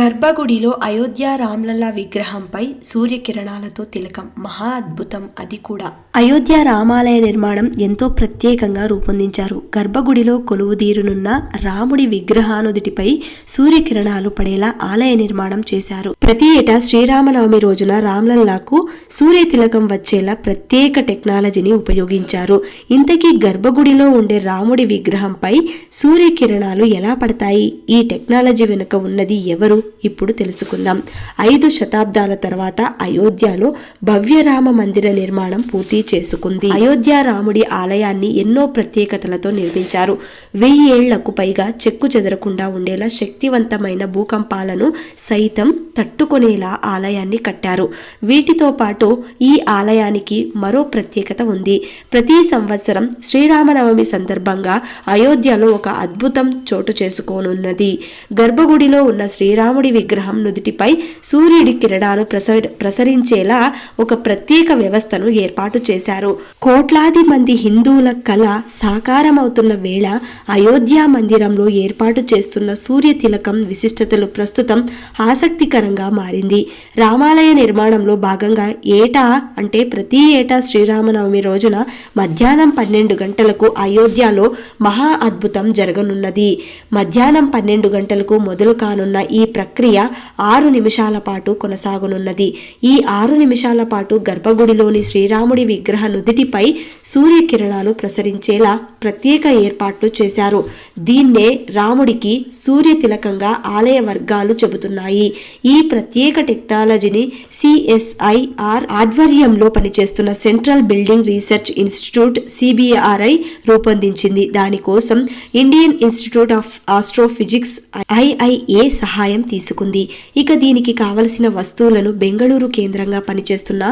గర్భగుడిలో అయోధ్య రామ్లల్లా విగ్రహంపై సూర్యకిరణాలతో తిలకం. మహా అద్భుతం. అది కూడా. అయోధ్య రామాలయ నిర్మాణం ఎంతో ప్రత్యేకంగా రూపొందించారు. గర్భగుడిలో కొలువుదీరునున్న రాముడి విగ్రహానుదిటిపై సూర్యకిరణాలు పడేలా ఆలయ నిర్మాణం చేశారు. ప్రతి ఏటా శ్రీరామనవమి రోజున రామ్లల్లాకు సూర్య తిలకం వచ్చేలా ప్రత్యేక టెక్నాలజీని ఉపయోగించారు. ఇంతకీ గర్భగుడిలో ఉండే రాముడి విగ్రహంపై సూర్యకిరణాలు ఎలా పడతాయి? ఈ టెక్నాలజీ వెనుక ఉన్నది ఎవరు? ఇప్పుడు తెలుసుకుందాం. ఐదు శతాబ్దాల తర్వాత అయోధ్యలో భవ్యరామ మందిర నిర్మాణం పూర్తి చేసుకుంది. అయోధ్య రాముడి ఆలయాన్ని ఎన్నో ప్రత్యేకతలతో నిర్మించారు. వెయ్యి ఏళ్ళకు పైగా చెక్కు చెదరకుండా ఉండేలా శక్తివంతమైన భూకంపాలను సైతం తట్టుకునేలా ఆలయాన్ని కట్టారు. వీటితో పాటు ఈ ఆలయానికి మరో ప్రత్యేకత ఉంది. ప్రతి సంవత్సరం శ్రీరామనవమి సందర్భంగా అయోధ్యలో ఒక అద్భుతం చోటు చేసుకోనున్నది. గర్భగుడిలో ఉన్న శ్రీరామ రాముడి విగ్రహం నుదుటిపై సూర్యుడి కిరణాలు ప్రస ప్రసరించేలా ఒక ప్రత్యేక వ్యవస్థను ఏర్పాటు చేశారు. కోట్లాది మంది హిందువుల కళ సాకారమవుతున్న వేళ అయోధ్య మందిరంలో ఏర్పాటు చేస్తున్న సూర్య తిలకం విశిష్టతలు ప్రస్తుతం ఆసక్తికరంగా మారింది. రామాలయ నిర్మాణంలో భాగంగా ఏటా అంటే ప్రతి ఏటా శ్రీరామనవమి రోజున మధ్యాహ్నం పన్నెండు గంటలకు అయోధ్యలో మహా అద్భుతం జరగనున్నది. మధ్యాహ్నం పన్నెండు గంటలకు మొదలు కానున్న ఈ ప్రక్రియ ఆరు నిమిషాల పాటు కొనసాగనున్నది. ఈ ఆరు నిమిషాల పాటు గర్భగుడిలోని శ్రీరాముడి విగ్రహ నుదిటిపై సూర్యకిరణాలు ప్రసరించేలా ప్రత్యేక ఏర్పాట్లు చేశారు. దీన్నే రాముడికి సూర్య తిలకంగా ఆలయ వర్గాలు చెబుతున్నాయి. ఈ ప్రత్యేక టెక్నాలజీని సిఎస్ఐఆర్ ఆధ్వర్యంలో పనిచేస్తున్న Central Building Research Institute CBRI రూపొందించింది. దానికోసం Indian Institute of Astrophysics IIA సహాయం తీసుకుంది. ఇక దీనికి కావలసిన వస్తువులను బెంగళూరు కేంద్రంగా పనిచేస్తున్న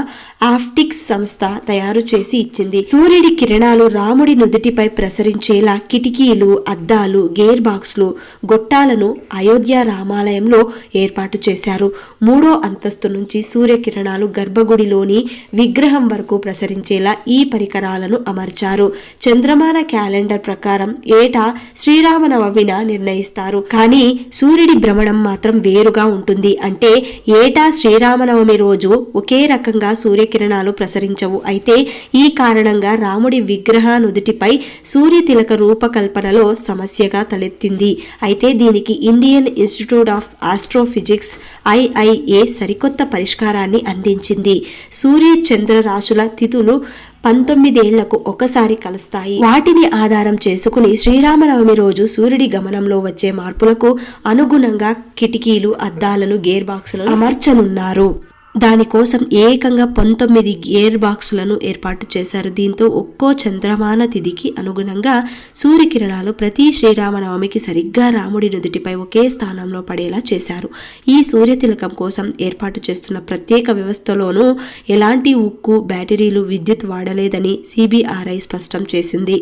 ఆఫ్టిక్స్ సంస్థ తయారు చేసి ఇచ్చింది. సూర్యుడి కిరణాలు రాముడి నుదుటిపై ప్రసరించేలా కిటికీలు అద్దాలు గేర్ బాక్స్లు గొట్టాలను అయోధ్య రామాలయంలో ఏర్పాటు చేశారు. మూడో అంతస్తు నుంచి సూర్యకిరణాలు గర్భగుడిలోని విగ్రహం వరకు ప్రసరించేలా ఈ పరికరాలను అమర్చారు. చంద్రమాన క్యాలెండర్ ప్రకారం ఏటా శ్రీరామనవమిన నిర్ణయిస్తారు. కానీ సూర్యుడి భ్రమణం మాత్రం వేరుగా ఉంటుంది. అంటే ఏటా శ్రీరామనవమి రోజు ఒకే రకంగా సూర్యకిరణాలు ప్రసరించవు. అయితే ఈ కారణంగా రాముడి విగ్రహ నుదుటిపై సూర్య తిలక రూపకల్పనలో సమస్యగా తలెత్తింది. అయితే దీనికి Indian Institute of Astrophysics IIA సరికొత్త పరిష్కారాన్ని అందించింది. సూర్య చంద్ర రాశుల తిథులు పంతొమ్మిదేళ్ళకు ఒకసారి కలుస్తాయి. వాటిని ఆధారం చేసుకుని శ్రీరామనవమి రోజు సూర్యుడి గమనంలో వచ్చే మార్పులకు అనుగుణంగా కిటికీలు అద్దాలను గేర్ బాక్సులను అమర్చనున్నారు. దానికోసం ఏకంగా పంతొమ్మిది గేర్ బాక్సులను ఏర్పాటు చేశారు. దీంతో ఒక్కో చంద్రమాన తిథికి అనుగుణంగా సూర్యకిరణాలు ప్రతి శ్రీరామనవమికి సరిగ్గా రాముడి నుదుటిపై ఒకే స్థానంలో పడేలా చేశారు. ఈ సూర్యతిలకం కోసం ఏర్పాటు చేస్తున్న ప్రత్యేక వ్యవస్థలోనూ ఎలాంటి ఉక్కు బ్యాటరీలు విద్యుత్ వాడలేదని సిబిఆర్ఐ స్పష్టం చేసింది.